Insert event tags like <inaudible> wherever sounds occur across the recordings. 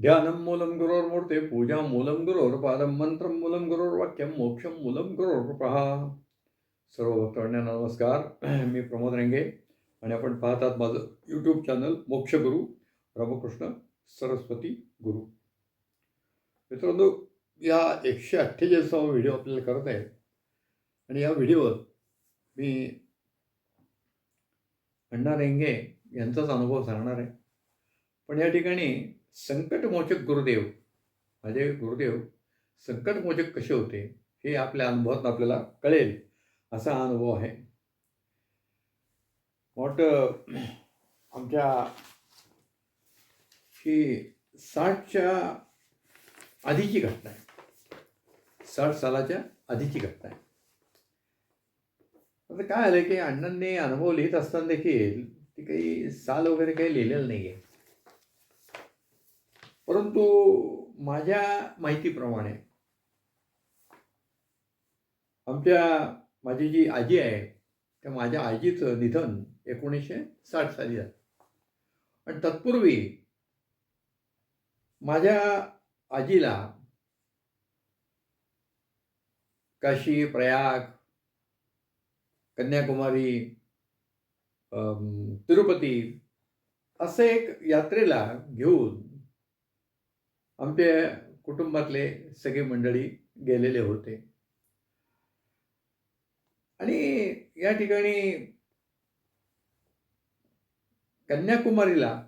ध्यानं मूलं गुरोर्मूर्ते पूजा मूलं गुरोर्पादं मंत्रं मूलं गुरोर्वाक्यं मोक्षं मूलं गुरोर्कृपः सर्व भक्तवांना नमस्कार. <clears throat> मी प्रमोद रेंगे आणि आपण पाहतात माझं यूट्यूब चॅनल मोक्षगुरू रामकृष्ण सरस्वती गुरु. मित्रांनो या एकशे अठ्ठेचाळीसावा व्हिडिओ आपल्याला करत आहे. आणि या व्हिडिओवर मी अण्णा रेंगे यांचाच अनुभव सांगणार आहे. पण या ठिकाणी संकटमोचक गुरुदेव माझे गुरुदेव संकटमोचक कसे होते हे आपल्या अनुभवात आपल्याला कळेल असा हा अनुभव आहे. मोठं आमच्या ही साठच्या आधीची घटना आहे. साठ सालाच्या आधीची घटना आहे. आता काय आलं की अण्णांनी अनुभव लिहित असताना देखील ती काही साल वगैरे काही लिहिलेलं नाही आहे परंतु माझ्या माहितीप्रमाणे आमच्या माझी जी आजी आहे त्या माझ्या आजीचं निधन एकोणीसशे साठ साली झालं. आणि तत्पूर्वी माझ्या आजीला काशी प्रयाग कन्याकुमारी तिरुपती असे एक यात्रेला घेऊन आमच्या कुटुंबातले सगळे मंडळी गेलेले होते. आणि या ठिकाणी कन्याकुमारीला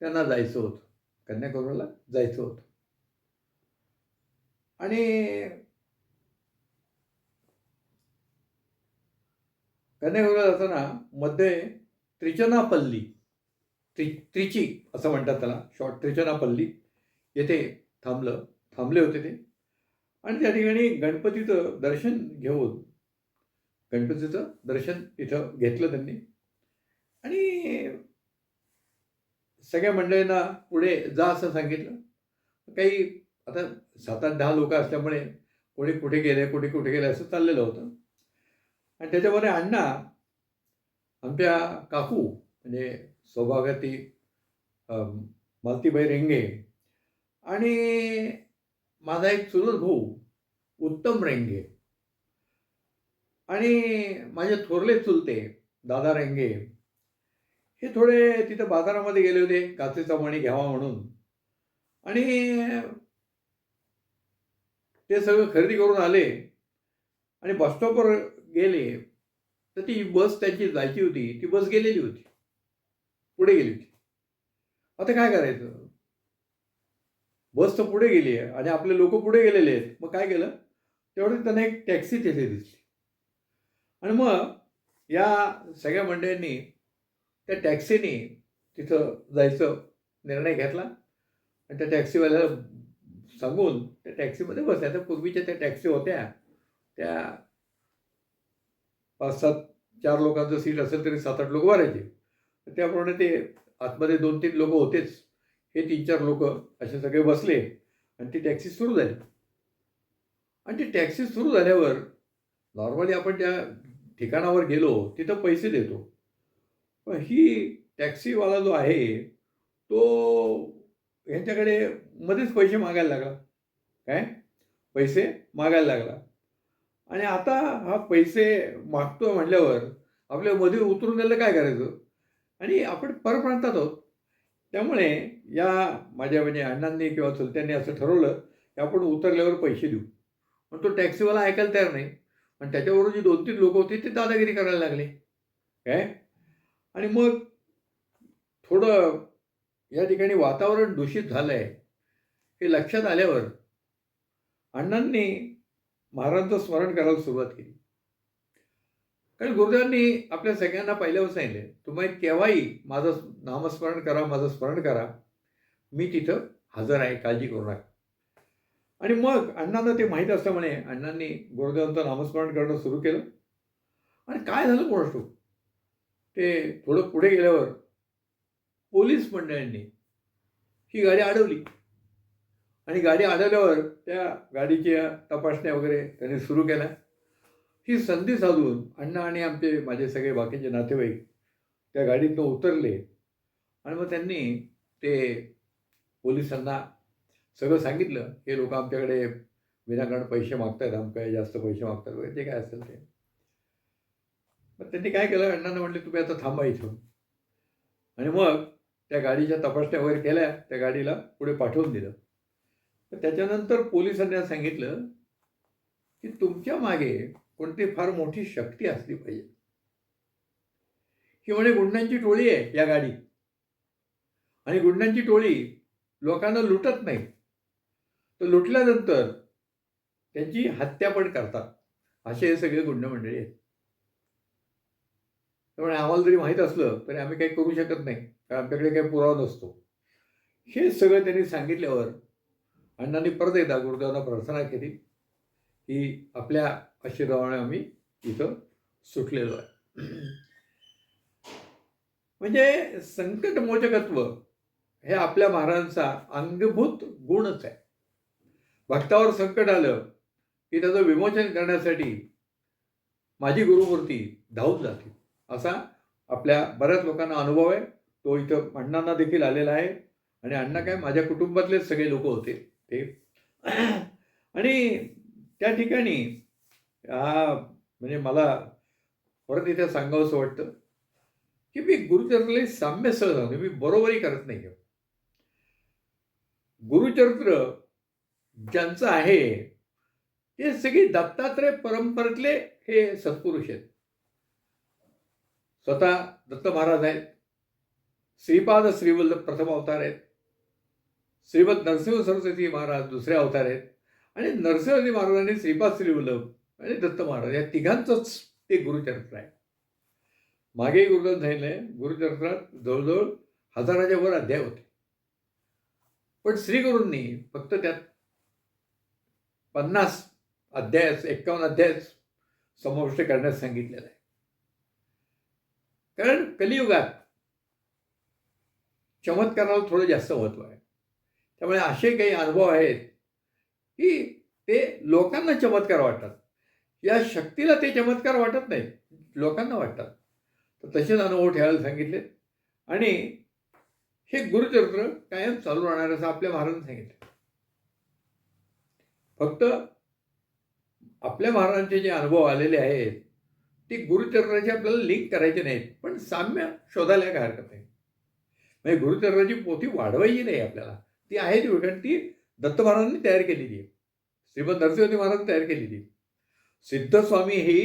त्यांना जायचं होतं. कन्याकुमारीला जायचं होतं. आणि कन्याकुमारीला जाताना मध्ये त्रिचनापल्ली त्रि त्रिची असं म्हणतात त्याला शॉर्ट त्रिचनापल्ली येथे थांबलं. थांबले होते ते. आणि त्या ठिकाणी गणपतीचं दर्शन घेऊन गणपतीचं दर्शन इथं घेतलं त्यांनी. आणि सगळ्या मंडळींना पुढे जा असं सांगितलं. काही आता सात आठ दहा लोक असल्यामुळे कोणी कुठे गेले कुठे कुठे गेले असं चाललेलं होतं. आणि त्याच्यामध्ये अण्णा आमच्या काकू म्हणजे सौभाग्यती मालतीबाई रेंगे आणि माझा एक चुलत भाऊ उत्तम रेंगे. आणि माझे थोरले चुलते दादा रेंगे हे थोडे तिथं बाजारामध्ये गेले होते काचेचा मणी घ्यावा म्हणून. आणि ते सगळं खरेदी करून आले. आणि बसस्टॉपवर गेले. तर ती बस त्याची जायची होती. ती बस गेलेली होती. पुढे गेली होती. आता काय करायचं? बस तर पुढे गेली आहे आणि आपले लोक पुढे गेलेले आहेत. मग काय केलं? तेवढं त्यांना एक टॅक्सी तिथे दिसली. आणि मग या सगळ्या मंडळींनी त्या टॅक्सीने तिथं जायचं निर्णय घेतला. आणि त्या टॅक्सीवाल्याला सांगून त्या टॅक्सीमध्ये बसल्या. त्या पूर्वीच्या त्या टॅक्सी होत्या त्या पाच सात चार लोकांचं सीट असेल तरी सात आठ लोक भरायचे. तर त्याप्रमाणे ते आतमध्ये दोन तीन लोक होतेच. हे तीन चार लोक असे सगळे बसले आणि ती टॅक्सी सुरू झाली. आणि ती टॅक्सी सुरू झाल्यावर नॉर्मली आपण त्या ठिकाणावर गेलो तिथं पैसे देतो. पण ही टॅक्सीवाला जो आहे तो ह्यांच्याकडे मध्येच पैसे मागायला लागला. काय? पैसे मागायला लागला. आणि आता हा पैसे मागतो म्हटल्यावर आपल्या मध्ये उतरून द्यायला काय करायचं? आणि आपण परप्रांतात आहोत. त्यामुळे या माझ्या म्हणजे अण्णांनी किंवा चुलत्यांनी असं ठरवलं की आपण उतरल्यावर पैसे देऊ. पण तो टॅक्सीवाला ऐकायला तयार नाही. आणि त्याच्यावरून जी दोन तीन लोक होती ते दादागिरी करायला लागले. काय? आणि मग थोडं या ठिकाणी वातावरण दूषित झालं आहे हे लक्षात आल्यावर अण्णांनी महाराजांचं स्मरण करायला सुरुवात केली. कारण गुरुदेवांनी आपल्या सगळ्यांना पहिल्यावर सांगितले तुम्ही केव्हाही माझं नामस्मरण करा माझं स्मरण करा. मी तिथं हजर आहे काळजी करू नका. आणि मग अण्णांना ते माहीत असल्यामुळे अण्णांनी गुरुदेवांचं नामस्मरण करणं सुरू केलं. आणि काय झालं कोण ते थोडं पुढे गेल्यावर पोलीस मंडळांनी ही गाडी अडवली. आणि गाडी अडवल्यावर त्या गाडीच्या तपासण्या वगैरे त्यांनी सुरू केल्या. ही संधी साधून अण्णा आणि आमचे माझे सगळे बाकीचे नातेवाईक त्या गाडीतनं उतरले. आणि मग त्यांनी ते पोलिसांना सगळं सांगितलं. हे लोक आमच्याकडे विनाकारण पैसे मागतायत आमकडे जास्त पैसे मागतात वगैरे जे काय असेल ते. मग त्यांनी काय केलं? अण्णांना म्हटले तुम्ही आता थांबा इथून. आणि मग त्या गाडीच्या तपासण्या वगैरे केल्या त्या गाडीला पुढे पाठवून दिलं. तर त्याच्यानंतर पोलिसांनी सांगितलं की तुमच्या मागे कोणती फार मोठी शक्ती असली पाहिजे. ही म्हणे गुंडांची टोळी आहे या गाडी. आणि गुंडांची टोळी लोकांना लुटत नाही. तर लुटल्यानंतर त्यांची हत्या पण करतात. असे हे सगळे गुंड मंडळी आहेत. त्यामुळे आम्हाला जरी माहीत असलं तरी आम्ही काही करू शकत नाही. कारण आमच्याकडे काही पुरावा नसतो. हे सगळं त्यांनी सांगितल्यावर अण्णांनी परत एकदा गुरुदेवांना प्रार्थना केली की आपल्या अशी आशीर्वादाने आम्ही इथं सुटलेलो आहे. म्हणजे संकटमोचकत्व हे आपल्या महाराजांचा अंगभूत गुणच आहे. भक्तावर संकट आलं की त्याचं विमोचन करण्यासाठी माझी गुरुमूर्ती धावून जाते. असा आपल्या बऱ्याच लोकांना अनुभव आहे. तो इथं अण्णांना देखील आलेला आहे. आणि अण्णा काय माझ्या कुटुंबातलेच सगळे लोक होते. ते. आणि त्या ठिकाणी हा म्हणजे मला परत इथे सांगावंसं वाटतं की मी गुरुचरित्राला साम्य सहज मी बरोबरी करत नाही गुरुचरित्र ज्यांचं आहे ते सगळे दत्तात्रय परंपरेतले हे सत्पुरुष आहेत. स्वतः दत्त महाराज आहेत श्रीपाद श्रीवल्लभ प्रथम अवतार आहेत श्रीमद नरसिंह सरस्वती महाराज दुसरे अवतार आहेत आणि नरसिंहजी महाराजांनी श्रीपाद श्रीवल्लभ आणि दत्त महाराज. या तिघांचंच ते गुरुचरित्र आहे. मागे गुरुदास सांगितलंय गुरुचरित्रात जवळजवळ हजाराच्या वर अध्याय होते. पण श्रीगुरूंनी फक्त त्यात पन्नास अध्याय एक्कावन्न अध्याय समाविष्ट करण्यास सांगितलेलं आहे. कारण कलियुगात चमत्काराला थोडं जास्त महत्त्व आहे. त्यामुळे असे काही अनुभव आहेत की ते लोकांना चमत्कार वाटतात. या शक्तीला ते चमत्कार वाटत नाही लोकांना वाटतात. तर तसेच अनुभव ठेवायला सांगितले. आणि हे गुरुचरित्र कायम चालू राहणार असं आपल्या महाराजांनी सांगितलं. फक्त आपल्या महाराजांचे जे अनुभव आलेले आहेत ते गुरुचरित्राचे आपल्याला लिंक करायचे नाहीत पण साम्य शोधायला काय हरकत नाही. म्हणजे गुरुचरित्राची पोथी वाढवायची नाही आपल्याला. ती आहे ती कारण ती दत्त महाराजांनी तयार केलेली आहे. श्रीमद नरसिंहदेव महाराजांनी तयार केलेली सिद्धस्वामी ही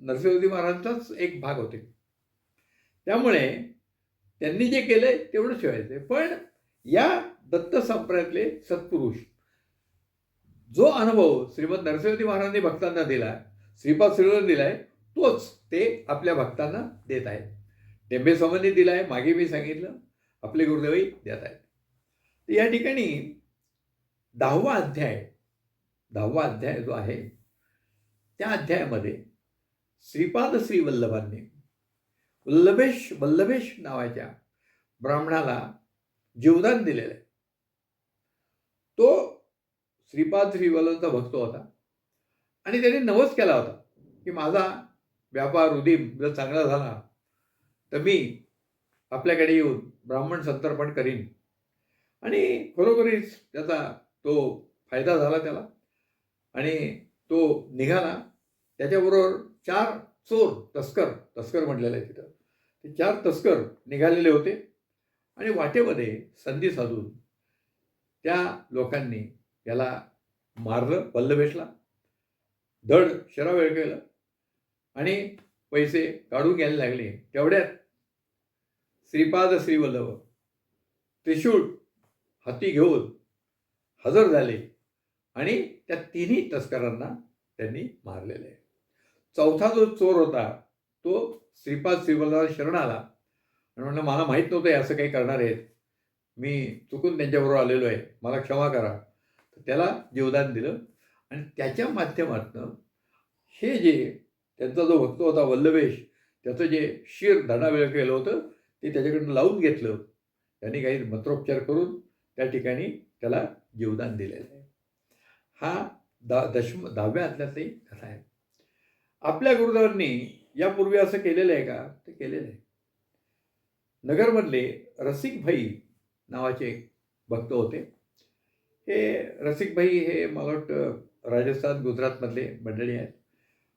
नरसिंहती महाराजांचाच एक भाग होते. त्यामुळे त्यांनी जे केलंय तेवढं ठेवायचंय पण या दत्त संप्रदायातले सत्पुरुष जो अनुभव श्रीमद नरसिंहती महाराजांनी भक्तांना दिला श्रीपाद श्रीवर दिलाय तोच ते आपल्या भक्तांना देत आहेत. टेंबे स्वामींनी दिलाय मागे मी सांगितलं आपले गुरुदेवही देत आहेत. तर या ठिकाणी दहावा अध्याय दहावा अध्याय जो आहे त्या अध्यायामध्ये श्रीपाद श्री वल्लभांनी वल्लभेश वल्लभेश नावाच्या ब्राह्मणाला जीवदान दिलेलं आहे. तो श्रीपाद श्रीवल्लभचा भक्त होता आणि त्याने नवस केला होता की माझा व्यापार उदीम जर चांगला झाला तर मी आपल्याकडे येऊन ब्राह्मण संतर्पण करीन. आणि खरोखरीच त्याचा तो फायदा झाला त्याला आणि तो निघाला. त्याच्याबरोबर चार चोर तस्कर तस्कर म्हटलेलं आहे तिथं. ते चार तस्कर निघालेले होते आणि वाटेमध्ये संधी साधून त्या लोकांनी याला मारलं भेटला धड शरावेळ केलं आणि पैसे काढून घ्यायला लागले. तेवढ्यात श्रीपाद श्रीवल्लभ त्रिशूळ हाती घेऊन हजर झाले आणि त्या तिन्ही तस्करांना त्यांनी मारलेले आहे. चौथा जो चोर होता तो श्रीपाद श्रीपादा शरण आला. आणि म्हणलं मला माहीत नव्हतं असं काही करणार आहेत. मी चुकून त्यांच्याबरोबर आलेलो आहे. मला क्षमा करा. तर त्याला जीवदान दिलं. आणि त्याच्या माध्यमातनं हे जे त्यांचा जो भक्त होता वल्लभेश त्याचं जे शिर धडावेळ केलं होतं ते त्याच्याकडनं लावून घेतलं. त्यांनी काही मंत्रोपचार करून त्या ठिकाणी त्याला जीवदान दिलेलं आहे. हा दा दशम दहाव्या अध्यायातली कथा आहे. आपल्या गुरुदेवांनी यापूर्वी असं केलेलं आहे का? ते केलेलं आहे. नगरमधले रसिक भाई नावाचे भक्त होते. हे रसिकभाई हे मला वाटतं राजस्थान गुजरातमधले मंडळी आहेत.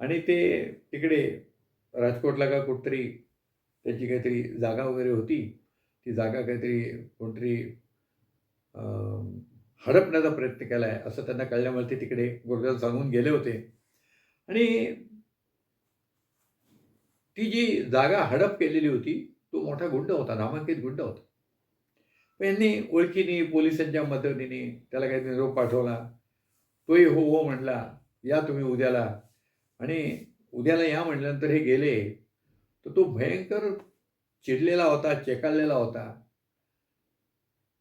आणि ते तिकडे राजकोटला का कुठतरी त्यांची काहीतरी जागा वगैरे होती. ती जागा काहीतरी कोणतरी हडपण्याचा प्रयत्न केला आहे असं त्यांना कळल्यामुळे ते तिकडे गुरुदेव सांगून गेले होते. आणि ती जी जागा हडप केलेली होती तो मोठा गुंड होता नामांकित गुंड होता. पण यांनी ओळखीने पोलिसांच्या मदतीने त्याला काही निरोप पाठवला. तोही हो हो म्हणला या तुम्ही उद्याला. आणि उद्याला या म्हटल्यानंतर हे गेले. तर तो भयंकर चिडलेला होता चेकाळलेला होता.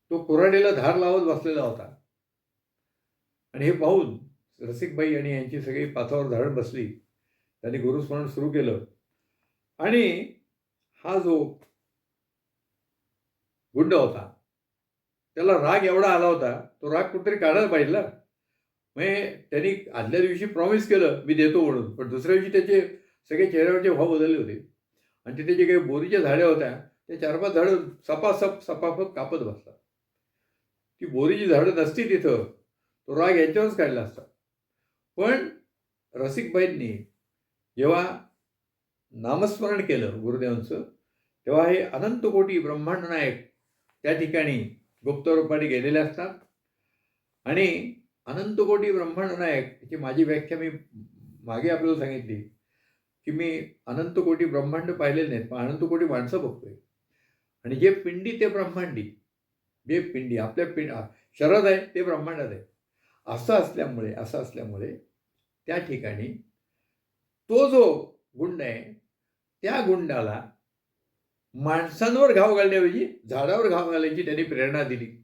तो कुऱ्हाडीला धार लावत बसलेला होता. आणि हे पाहून रसिकबाई आणि यांची सगळी पाचावर धारण बसली. त्यांनी गुरुस्मरण सुरू केलं. आणि हा जो गुंड होता त्याला राग एवढा आला होता तो राग कुठेतरी काढायला पाहिजे ना. म्हणजे त्यांनी आदल्या दिवशी प्रॉमिस केलं मी देतो म्हणून. पण दुसऱ्या दिवशी त्याचे सगळे चेहऱ्यावरचे भाव बदलले होते. आणि तिथे जे काही बोरीच्या झाड्या होत्या ते चार पाच झाडं सपासप सपासप कापत बसतात. ती बोरीची झाडं नसती तिथं तो राग याच्यावरच काढला असता. पण रसिकबाईंनी जेव्हा नामस्मरण केलं गुरुदेवांचं. तेव्हा हे अनंत कोटी ब्रह्मांड नायक त्या ठिकाणी गुप्त रूपाने गेलेले असतात. आणि अनंत कोटी ब्रह्मांड नायक याची माझी व्याख्या मी मागे आपल्याला सांगितली की मी अनंत कोटी ब्रह्मांड पाहिलेले नाहीत पण अनंत कोटी माणसं बघतोय. आणि जे पिंडी ते ब्रह्मांडी जे पिंडी आपल्या पिंड शरद आहे ते ब्रह्मांडात आहे. असं असल्यामुळे असं असल्यामुळे त्या ठिकाणी तो जो गुंड आहे. त्या गुंडाला माणसांवर घाव घालण्याऐवजी झाडावर घाव घालायची त्यांनी प्रेरणा दिली.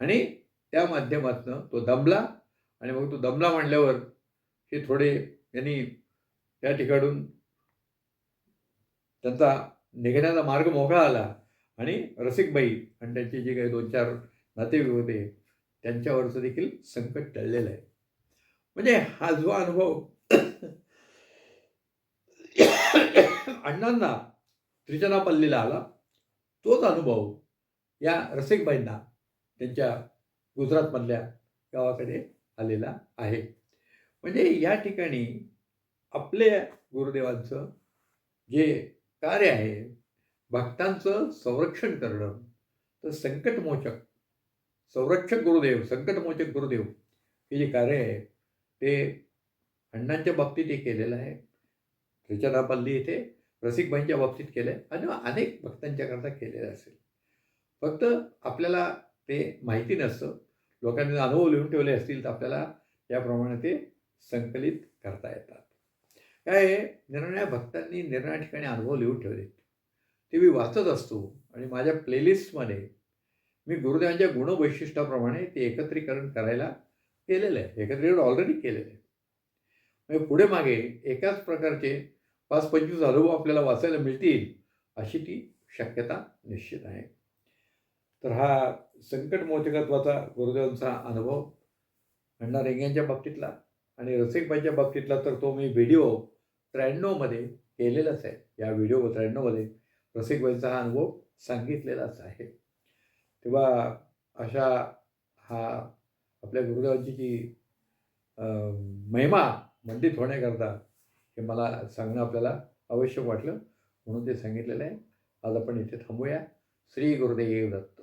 आणि त्या माध्यमातनं तो दमला आणि मग तो दमला म्हणल्यावर हे थोडे यांनी त्या ठिकाणून त्यांचा निघण्याचा मार्ग मोकळा आला आणि रसिकबाई आणि त्यांचे जे काही दोन चार नातेवाईक होते त्यांच्यावरचं देखील संकट टळलेलं आहे. म्हणजे हा जो अनुभव <coughs> अण्णांना त्रिचनापल्लीला आला. तोच अनुभव या रसिकबाईंना त्यांच्या गुजरातमधल्या गावाकडे आलेला आहे. म्हणजे या ठिकाणी आपल्या गुरुदेवांचं जे कार्य आहे भक्तांचं संरक्षण करणं तर संकटमोचक संरक्षक गुरुदेव संकटमोचक गुरुदेव हे जे कार्य आहे ते अण्णांच्या बाबतीत हे केलेलं आहे. त्रिचनापल्ली इथे रसिकबाईंच्या बाबतीत केलं आहे आणि अनेक भक्तांच्याकरता केलेलं असेल. फक्त आपल्याला ते माहिती नसतं. लोकांनी अनुभव लिहून ठेवले असतील तर आपल्याला त्याप्रमाणे ते संकलित करता येतात. काय आहे? निर्णया भक्तांनी निर्णया ठिकाणी अनुभव लिहून ठेवले ते मी वाचत असतो आणि माझ्या प्लेलिस्टमध्ये मी गुरुदेवांच्या गुणवैशिष्ट्याप्रमाणे ते एकत्रीकरण करायला केलेलं आहे. एकत्रीकरण ऑलरेडी केलेलं आहे. म्हणजे पुढे मागे एकाच प्रकारचे पाच पंचवीस अनुभव आपल्याला वाचायला मिळतील अशी ती शक्यता निश्चित आहे. तर हा संकटमोचकत्वाचा गुरुदेवांचा अनुभव अण्णा रेंग्यांच्या बाबतीतला आणि रसिकबाईच्या बाबतीतला तर तो मी व्हिडिओ त्र्याण्णवमध्ये केलेलाच आहे. या व्हिडिओ त्र्याण्णवमध्ये रसिकबाईंचा हा अनुभव सांगितलेलाच आहे. तेव्हा अशा हा आपल्या गुरुदेवांची जी महिमा मंडित होण्याकरता हे मला सांगणं आपल्याला आवश्यक वाटलं म्हणून ते सांगितलेलं आहे. आज आपण इथे थांबूया. श्री गुरुदेव दत्त.